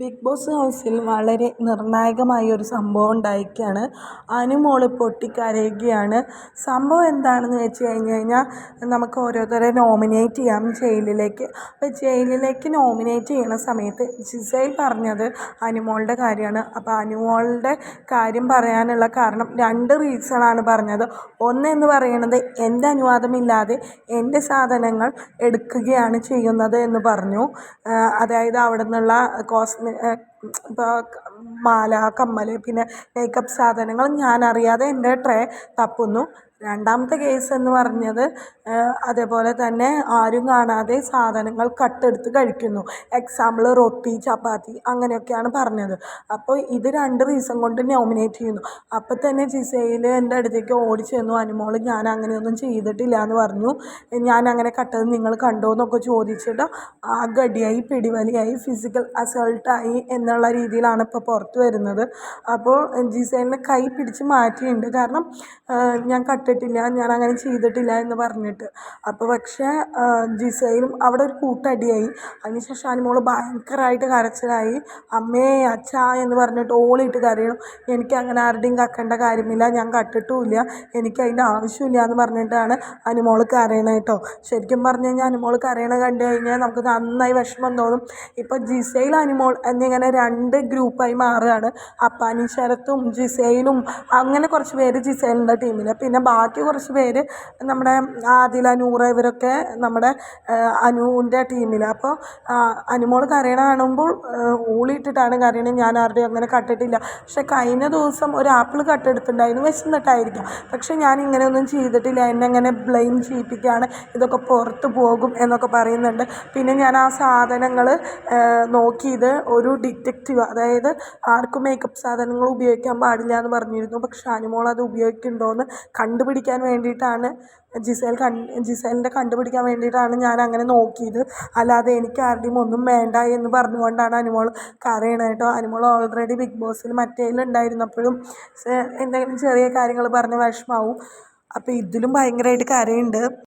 Big boss ഹൗസിൽ വളരെ നിർണായകമായ ഒരു സംഭവം ഉണ്ടായിരിക്കുകയാണ്. അനുമോൾ പൊട്ടിക്കരയുകയാണ്. സംഭവം എന്താണെന്ന് വെച്ച് കഴിഞ്ഞ് കഴിഞ്ഞാൽ നമുക്ക് ഓരോരുത്തരെ നോമിനേറ്റ് ചെയ്യാം ജയിലിലേക്ക്. അപ്പോൾ ജയിലിലേക്ക് നോമിനേറ്റ് ചെയ്യുന്ന സമയത്ത് ജിസൈൽ പറഞ്ഞത് അനുമോളുടെ കാര്യമാണ്. അപ്പോൾ അനുമോളുടെ കാര്യം പറയാനുള്ള കാരണം രണ്ട് റീസണാണ് പറഞ്ഞത്. ഒന്ന് എന്ന് പറയുന്നത് എന്റെ അനുവാദമില്ലാതെ എന്റെ സാധനങ്ങൾ എടുക്കുകയാണ് ചെയ്യുന്നത് എന്ന് പറഞ്ഞു. അതായത് അവിടെ നിന്നുള്ള 那个、ഇപ്പോൾ മാല കമ്മൽ പിന്നെ മേക്കപ്പ് സാധനങ്ങൾ ഞാൻ അറിയാതെ എന്റെ ട്രേ തപ്പുന്നു. രണ്ടാമത്തെ കേസ് എന്ന് പറഞ്ഞത് അതേപോലെ തന്നെ ആരും കാണാതെ സാധനങ്ങൾ കട്ടെടുത്ത് കഴിക്കുന്നു. എക്സാമ്പിൾ റൊട്ടി ചപ്പാത്തി അങ്ങനെയൊക്കെയാണ് പറഞ്ഞത്. അപ്പോൾ ഇത് രണ്ട് റീസൺ കൊണ്ട് നോമിനേറ്റ് ചെയ്യുന്നു. അപ്പോൾ തന്നെ ജിസയിൽ എന്റെ അടുത്തേക്ക് ഓടി ചെന്നു അനുമോൾ ഞാൻ അങ്ങനെയൊന്നും ചെയ്തിട്ടില്ല എന്ന് പറഞ്ഞു. ഞാൻ അങ്ങനെ കട്ടത് നിങ്ങൾ കണ്ടോ എന്നൊക്കെ ചോദിച്ചിട്ട് ആ ഗടിയായി പിടിവലിയായി ഫിസിക്കൽ അസൾട്ടായി എന്നുള്ള രീതിയിലാണ് ഇപ്പോൾ പുറത്ത് വരുന്നത്. അപ്പോൾ ജിസേലിനെ കൈ പിടിച്ച് മാറ്റിയിട്ടുണ്ട്. കാരണം ഞാൻ കട്ടിട്ടില്ല ഞാൻ അങ്ങനെ ചെയ്തിട്ടില്ല എന്ന് പറഞ്ഞിട്ട്. അപ്പോൾ പക്ഷേ ജിസയിലും അവിടെ ഒരു കൂട്ടടിയായി. അതിനുശേഷം മോൾ ഭയങ്കരമായിട്ട് കരച്ചിലായി. അമ്മേ അച്ഛ എന്ന് പറഞ്ഞിട്ട് ഓളിയിട്ട് കരയണം എനിക്ക് അങ്ങനെ ആരുടെയും കക്കേണ്ട കാര്യമില്ല ഞാൻ കട്ടിട്ടുമില്ല. എനിക്ക് അതിന്റെ ആവശ്യമില്ല എന്ന് പറഞ്ഞിട്ടാണ് അനുമോൾ കരയണത് കേട്ടോ. ശരിക്കും പറഞ്ഞു കഴിഞ്ഞാൽ അനുമോൾ കരയണ കണ്ടു കഴിഞ്ഞാൽ നമുക്ക് നന്നായി വിഷമം തോന്നും. ഇപ്പോൾ ജിസയിൽ അനുമോൾ എന്നിങ്ങനെ രണ്ട് ഗ്രൂപ്പായി മാറുകയാണ്. അപ്പാനി ശരത്തും ജിസൈനും അങ്ങനെ കുറച്ച് പേര് ജിസൈലിന്റെ ടീമിൽ പിന്നെ ബാക്കി കുറച്ച് പേര് നമ്മുടെ ആദില നൂറ ഇവരൊക്കെ നമ്മുടെ അനുവിന്റെ ടീമിൽ അപ്പോൾ അനുമോൾ കരയണ കാണുമ്പോൾ ഊളിയിട്ടിട്ടാണ് കരയണത് ഞാൻ ആരുടെയും അങ്ങനെ കട്ടിട്ടില്ല. പക്ഷെ കഴിഞ്ഞ ദിവസം ഒരു ആപ്പിൾ കട്ടെടുത്തിട്ടുണ്ടായിരുന്നു വിശന്നിട്ടായിരിക്കാം. പക്ഷെ ഞാൻ ഇങ്ങനെയൊന്നും ചെയ്തിട്ടില്ല. എന്നെ അങ്ങനെ ബ്ലെയിം ചെയ്യിപ്പിക്കുകയാണ്. ഇതൊക്കെ പുറത്ത് പോകും എന്നൊക്കെ പറയുന്നുണ്ട്. പിന്നെ ഞാൻ ആ സാധനങ്ങൾ നോക്കിയത് ഒരു ഡിറ്റക്റ്റീവ് അതായത് ആർക്കും മേക്കപ്പ് സാധനങ്ങൾ ഉപയോഗിക്കാൻ പാടില്ല എന്ന് പറഞ്ഞിരുന്നു. പക്ഷെ അനുമോൾ അത് ഉപയോഗിക്കുന്നുണ്ടോ എന്ന് കണ്ടുപിടിക്കാൻ വേണ്ടിയിട്ടാണ് ജിസേൽ കൺ ജിസേലിന്റെ കണ്ടുപിടിക്കാൻ വേണ്ടിയിട്ടാണ് ഞാൻ അങ്ങനെ നോക്കിയത്. അല്ലാതെ എനിക്ക് ആരുടെയും ഒന്നും വേണ്ട എന്ന് പറഞ്ഞുകൊണ്ടാണ് അനുമോൾ കരയണത് കേട്ടോ. അനുമോൾ ഓൾറെഡി ബിഗ് ബോസിൽ മറ്റേലുണ്ടായിരുന്നപ്പോഴും എന്തെങ്കിലും ചെറിയ കാര്യങ്ങൾ പറഞ്ഞ് വിഷമാവും. അപ്പോൾ ഇതിലും ഭയങ്കരമായിട്ട് കരയുന്നുണ്ട്.